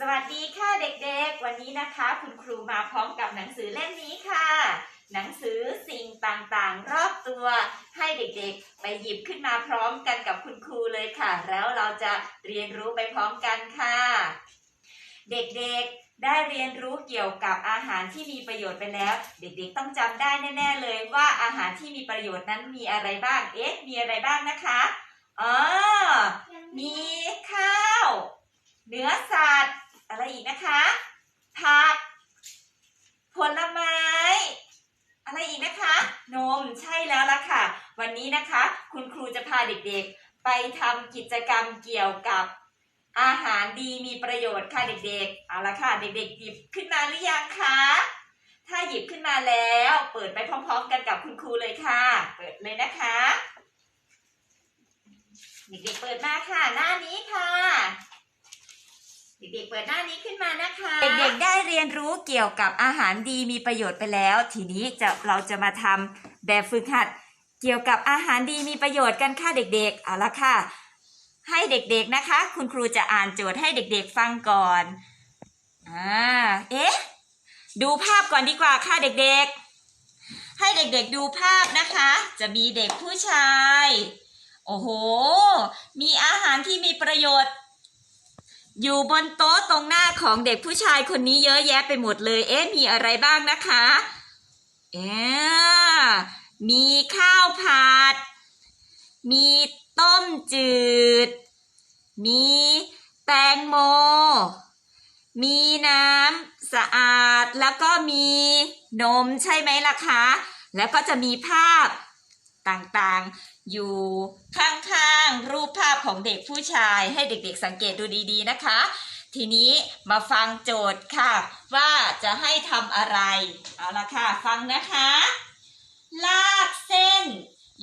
สวัสดีค่ะเด็กๆ วันนี้นะคะ คุณครูมาพร้อมกับหนังสือเล่มนี้ค่ะ หนังสือสิ่งต่างๆ รอบตัว ให้เด็กๆ ไปหยิบขึ้นมาพร้อมกันกับคุณครูเลยค่ะ แล้วเราจะเรียนรู้ไปพร้อมกันค่ะ เด็กๆได้เรียนรู้เกี่ยวกับอาหารที่มีประโยชน์ไปแล้ว เด็กๆ ต้องจำได้แน่ ๆ เลยว่าอาหารที่มีประโยชน์นั้นมีอะไรบ้างเอ๊ะมีอะไรบ้างนะคะอ๋อ มีข้าว เนื้อสัตว์ อะไรอีกนะคะ ผัก ผลไม้ อะไรอีกนะคะ นม ใช่แล้วล่ะค่ะ วันนี้นะคะคุณครูจะพาเด็กๆ ไปทำกิจกรรมเกี่ยวกับอาหารดีมีประโยชน์ค่ะเด็กๆ เอาละค่ะเด็กๆ หยิบขึ้นมาหรือยังคะ ถ้าหยิบขึ้นมาแล้ว เปิดไปพร้อมๆ กันกับคุณครูเลยค่ะ เปิดเลยนะคะ เด็กๆเปิดมาค่ะหน้านี้ค่ะเด็กๆเปิดหน้านี้ขึ้นมานะคะ เด็กๆได้เรียนรู้เกี่ยวกับอาหารดีมีประโยชน์ไปแล้ว ทีนี้จะเราจะมาทำแบบฝึกหัด เกี่ยวกับอาหารดีมีประโยชน์กันค่ะเด็กๆ เอาละค่ะ ให้เด็กๆนะคะ คุณครูจะอ่านโจทย์ให้เด็กๆฟังก่อน อ่า เอ๊ะ ดูภาพก่อนดีกว่าค่ะเด็กๆ ให้เด็กๆดูภาพนะคะ จะมีเด็กผู้ชาย โอ้โห มีอาหารที่มีประโยชน์ อยู่บนโต๊ะตรงหน้าของเด็กผู้ชายคนนี้เยอะแยะไปหมดเลย เอ๊ะ มีอะไรบ้างนะคะ เอ๊ะ มีข้าวผัด มีต้มจืด มีแตงโม มีน้ำสะอาด แล้วก็มีนมใช่ไหมล่ะคะ แล้วก็จะมีภาพต่างๆ อยู่ข้างๆ รูปภาพของเด็กผู้ชายให้เด็กๆ สังเกตดูดีๆนะคะ ทีนี้มาฟังโจทย์ค่ะ ว่าจะให้ทำอะไร เอาละค่ะ ฟังนะคะ ลากเส้น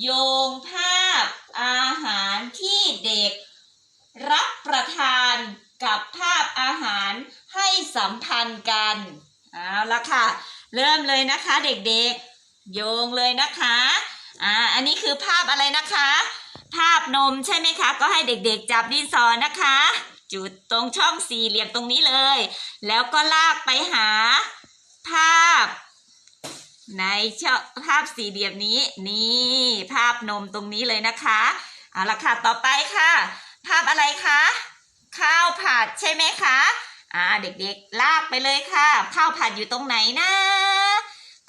โยงภาพอาหารที่เด็ก รับประทานกับภาพอาหารให้สัมพันธ์กันเอาละค่ะ เริ่มเลยนะคะเด็กๆ โยงเลยนะคะอ่าอันนี้คือภาพอะไรนะคะ ภาพนมใช่ไหมคะ ก็ให้เด็กๆจับดินสอนะคะ จุดตรงช่องสี่เหลี่ยมตรงนี้เลย แล้วก็ลากไปหาภาพ ในช่อภาพสี่เหลี่ยมนี้นี่ภาพนมตรงนี้เลยนะคะเอาละค่ะต่อไปค่ะ ภาพอะไรคะข้าวผัดใช่ไหมคะอ่าเด็กๆลากไปเลยค่ะข้าวผัดอยู่ตรงไหนนะ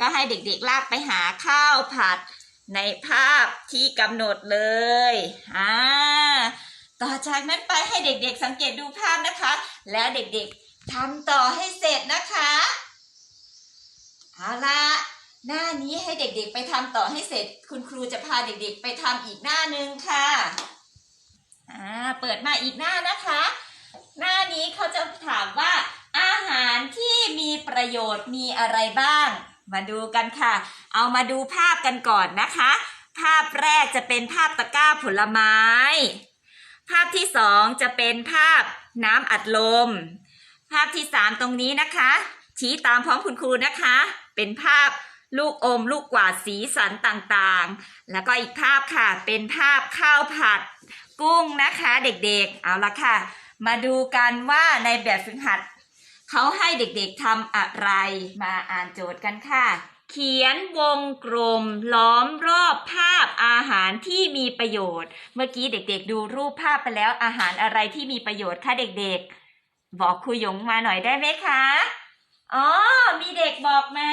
ก็ให้เด็กๆลากไปหาข้าวผัดในภาพที่กำหนดเลยอ่าต่อจากนั้นไปให้เด็กๆสังเกตดูภาพนะคะ แล้วเด็กๆทำต่อให้เสร็จนะคะเอาละ หน้านี้ให้เด็กๆไปทำต่อให้เสร็จ คุณครูจะพาเด็กๆ ไปทำอีกหน้านึงค่ะอ่าเปิดมาอีกหน้านะคะ หน้านี้เขาจะถามว่า อาหารที่มีประโยชน์มีอะไรบ้าง มาดูกันค่ะ เอามาดูภาพกันก่อนนะคะ ภาพแรกจะเป็นภาพตะกร้าผลไม้ ภาพที่สองจะเป็นภาพน้ำอัดลม ภาพที่สามตรงนี้นะคะ ชี้ตามพร้อมคุณครูนะคะ เป็นภาพ ลูกอมลูกกวาดสีสันต่างๆ แล้วก็อีกภาพค่ะเป็นภาพข้าวผัดกุ้งนะคะเด็กๆ เอาละค่ะ มาดูกันว่าในแบบฝึกหัดเขาให้เด็กๆทำอะไรมาอ่านโจทย์กันค่ะ เขียนวงกลมล้อมรอบภาพอาหารที่มีประโยชน์ เมื่อกี้เด็กๆ ดูรูปภาพไปแล้วอาหารอะไรที่มีประโยชน์คะเด็กๆ บอกครูหยงมาหน่อยได้ไหมคะ อ๋อ มีเด็กบอกมา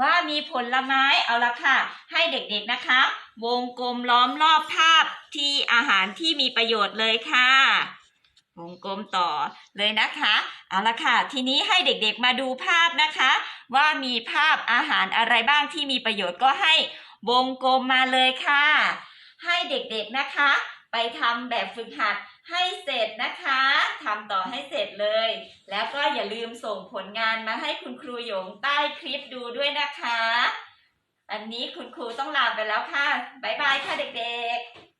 ว่ามีผลไม้เอาละค่ะ ให้เด็กๆนะคะ วงกลมล้อมรอบภาพที่อาหารที่มีประโยชน์เลยค่ะ วงกลมต่อเลยนะคะเอาละค่ะ ทีนี้ให้เด็กๆมาดูภาพนะคะ ว่ามีภาพอาหารอะไรบ้างที่มีประโยชน์ก็ให้วงกลมมาเลยค่ะ ให้เด็กๆนะคะ ไปทำแบบฝึกหัดให้เสร็จนะคะทำต่อให้เสร็จเลย แล้วก็อย่าลืมส่งผลงานมาให้คุณครูหยงใต้คลิปดูด้วยนะคะ อันนี้คุณครูต้องลาไปแล้วค่ะ บ๊ายบายค่ะเด็กๆ